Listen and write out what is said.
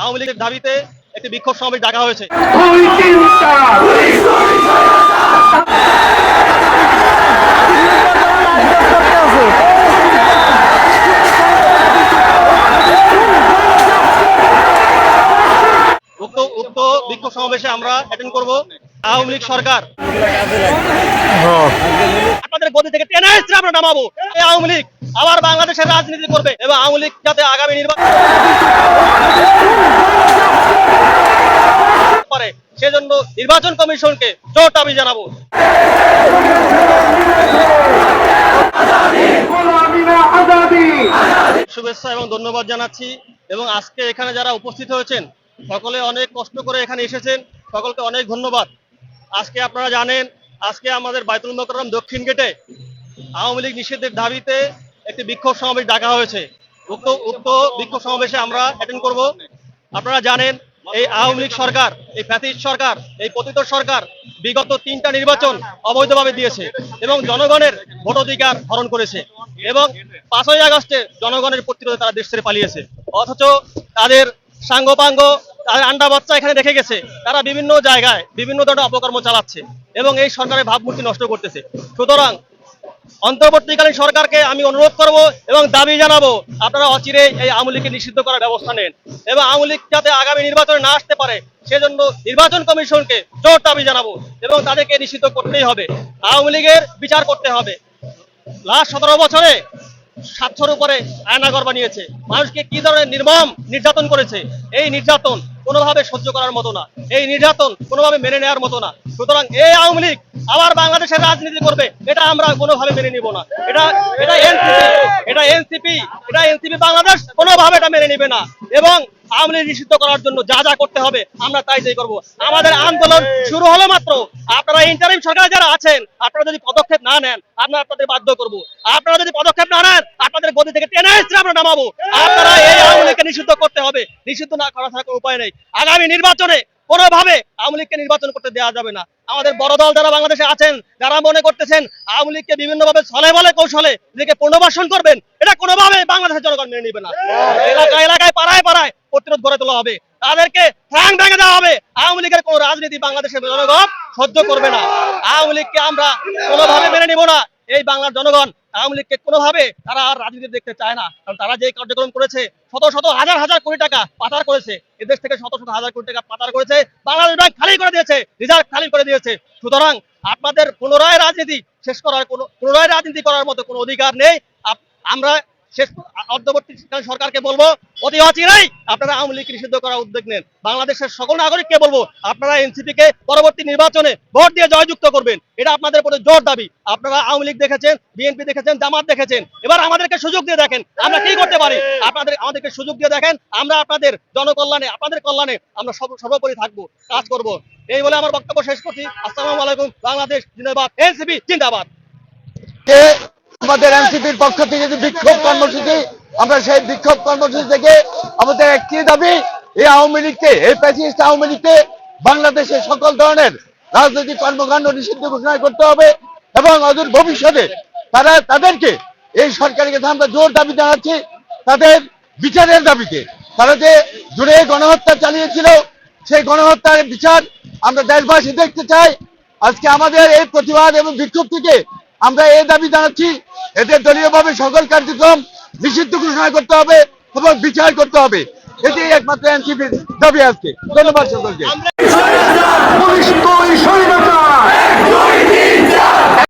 আওয়ামী লীগের দাবিতে একটি বিক্ষোভ সমাবেশ ডাকা হয়েছে। উক্ত বিক্ষোভ সমাবেশে আমরা অ্যাটেন্ড করব। আওয়ামী লীগ সরকার। আপনাদের গদি থেকে টেনে এসে আমরা নামাবো। এই আওয়ামী লীগ আবার বাংলাদেশের রাজনীতি করবে এবং আওয়ামী লীগ যাতে আগামী নির্বাচন পারে সেজন্য নির্বাচন কমিশনকে জোর দাবি জানাব। শুভেচ্ছা এবং ধন্যবাদ জানাচ্ছি। এবং আজকে এখানে যারা উপস্থিত হয়েছেন সকলে অনেক কষ্ট করে এখানে এসেছেন। সকলকে অনেক ধন্যবাদ। আজকে আপনারা জানেন, আজকে আমাদের বাইতুল মোকরম দক্ষিণ গেটে আওয়ামী লীগ নিষেধের দাবিতে একটি বিক্ষোভ সমাবেশ ডাকা হয়েছে। উক্ত উক্ত বিক্ষোভ সমাবেশে আমরা অ্যাটেন্ড করব। আপনারা জানেন, এই আওয়ামী লীগ সরকার, এই ফ্যাসিস্ট সরকার, এই পতিত সরকার বিগত তিনটা নির্বাচন অবৈধভাবে দিয়েছে এবং জনগণের ভোটাধিকার হরণ করেছে এবং পাঁচই আগস্টে জনগণের প্রতিরোধে তারা দেশ ছেড়ে পালিয়েছে। অথচ তাদের সাঙ্গপাঙ্গ আন্ডা বাচ্চা এখানে রেখে গেছে। তারা বিভিন্ন জায়গায় বিভিন্ন ধরনের অপকর্ম চালাচ্ছে এবং এই সরকারের ভাবমূর্তি নষ্ট করতেছে। সুতরাং অন্তর্বর্তীকালীন সরকারকে আমি অনুরোধ করব এবং দাবি জানাব, আপনারা অচিরে এই আওয়ামী লীগকে নিষিদ্ধ করার ব্যবস্থা নেন এবং আওয়ামী লীগ যাতে আগামী নির্বাচনে না আসতে পারে, সেজন্য নির্বাচন কমিশনকে জোর দাবি জানাব এবং তাদেরকে নিষিদ্ধ করতেই হবে। আওয়ামী লীগের বিচার করতে হবে। লাস্ট সতেরো বছরে সাতশোর উপরে আয়নাগর বানিয়েছে। মানুষকে কি ধরনের নির্মম নির্যাতন করেছে? এই নির্যাতন কোনোভাবে সহ্য করার মতো না। এই নির্যাতন কোনোভাবে মেনে নেওয়ার মতো না। সুতরাং এই আওয়ামী লীগ আবার বাংলাদেশের রাজনীতি করবে, এটা আমরা কোনোভাবে মেনে নিব না। এটা এটা এনসিপি এটা এনসিপি এটা এনসিপি বাংলাদেশ কোনোভাবে এটা মেনে নিবে না। এবং আওয়ামী লীগ নিষিদ্ধ করার জন্য যা যা করতে হবে, আমরা তাই তাই করব। আমাদের আন্দোলন শুরু হলো মাত্র। আপনারা ইন্টারিম সরকার যারা আছেন, আপনারা যদি পদক্ষেপ না নেন, আমরা আপনাদের বাধ্য করব। আপনারা যদি পদক্ষেপ না নেন, আপনাদের গদি থেকে টেনে এসে আমরা নামাবো। আপনারা এই আওয়ামী লীগকে নিষিদ্ধ করতে হবে। নিষিদ্ধ না করা থাকার উপায় নেই। আগামী নির্বাচনে কোনোভাবে আওয়ামী লীগকে নির্বাচন করতে দেওয়া যাবে না। আমাদের বড় দল যারা বাংলাদেশে আছেন, যারা মনে করতেছেন আওয়ামী লীগকে বিভিন্ন ভাবে ছলে বলে কৌশলে নিজেকে পুনর্বাসন করবেন, এটা কোনোভাবে বাংলাদেশের জনগণ মেনে নিবে না। এলাকায় এলাকায়, পাড়ায় পাড়ায় প্রতিরোধ গড়ে তোলা হবে। তাদেরকে ঠ্যাং ভেঙে দেওয়া হবে। আওয়ামী লীগের কোনো রাজনীতি বাংলাদেশের জনগণ সহ্য করবে না। আওয়ামী লীগকে আমরা কোনোভাবে মেনে নিব না। এই বাংলার জনগণ আওয়ামী লীগকে কোনোভাবে তারা আর রাজনীতি দেখতে চায় না। কারণ তারা যে কার্যক্রম করেছে, শত শত হাজার হাজার কোটি টাকা পাচার করেছে। এদেশ থেকে শত শত হাজার কোটি টাকা পাচার করেছে। বাংলাদেশ ব্যাংক খালি করে দিয়েছে, রিজার্ভ খালি করে দিয়েছে। সুতরাং আপনাদের পুনরায় রাজনীতি শেষ করার কোনো পুনরায় রাজনীতি করার মতো কোনো অধিকার নেই। আমরা শেষ সরকারকে বলব, অতি অচিরেই আপনারা আওয়ামী লীগ নিষিদ্ধ করার উদ্যোগ নেন। বাংলাদেশের সকল নাগরিককে বলব, আপনারা এনসিপি কে পরবর্তী নির্বাচনে ভোট দিয়ে জয়যুক্ত করবেন। এটা আপনাদের প্রতি জোর দাবি। আপনারা আওয়ামী লীগ দেখেছেন, বিএনপি দেখেছেন, জামাত দেখেছেন। এবার আমাদেরকে সুযোগ দিয়ে দেখেন, আমরা কি করতে পারি? আপনাদের আমাদেরকে সুযোগ দিয়ে দেখেন, আমরা আপনাদের জনকল্যাণে, আপনাদের কল্যাণে আমরা সর্বোপরি থাকব, কাজ করব। এই বলে আমার বক্তব্য শেষ করছি। আসসালামু আলাইকুম, বাংলাদেশ জিন্দাবাদ, এনসিপি জিন্দাবাদ। আমাদের এনসিপির পক্ষ থেকে যে বিক্ষোভ কর্মসূচি, আমরা সেই বিক্ষোভ কর্মসূচি থেকে আমাদের একটি দাবি, এই আওয়ামী লীগকে, এই প্যাসিস্ট আওয়ামী লীগকে বাংলাদেশের সকল ধরনের রাজনৈতিক কর্মকাণ্ড নিষিদ্ধ ঘোষণা করতে হবে এবং অদূর ভবিষ্যতে তারা তাদেরকে, এই সরকারের কাছে আমরা জোর দাবি জানাচ্ছি, তাদের বিচারের দাবিতে, তারা যে জুড়ে গণহত্যা চালিয়েছিল, সেই গণহত্যার বিচার আমরা দেশবাসী দেখতে চাই। আজকে আমাদের এই প্রতিবাদ এবং বিক্ষোভ থেকে আমরা এই দাবি জানাচ্ছি, এদের দলীয়ভাবে সকল কার্যক্রম নিষিদ্ধ ঘোষণা করতে হবে এবং বিচার করতে হবে। এটি একমাত্র এনসিপির দাবি আজকে। ধন্যবাদ সকলকে।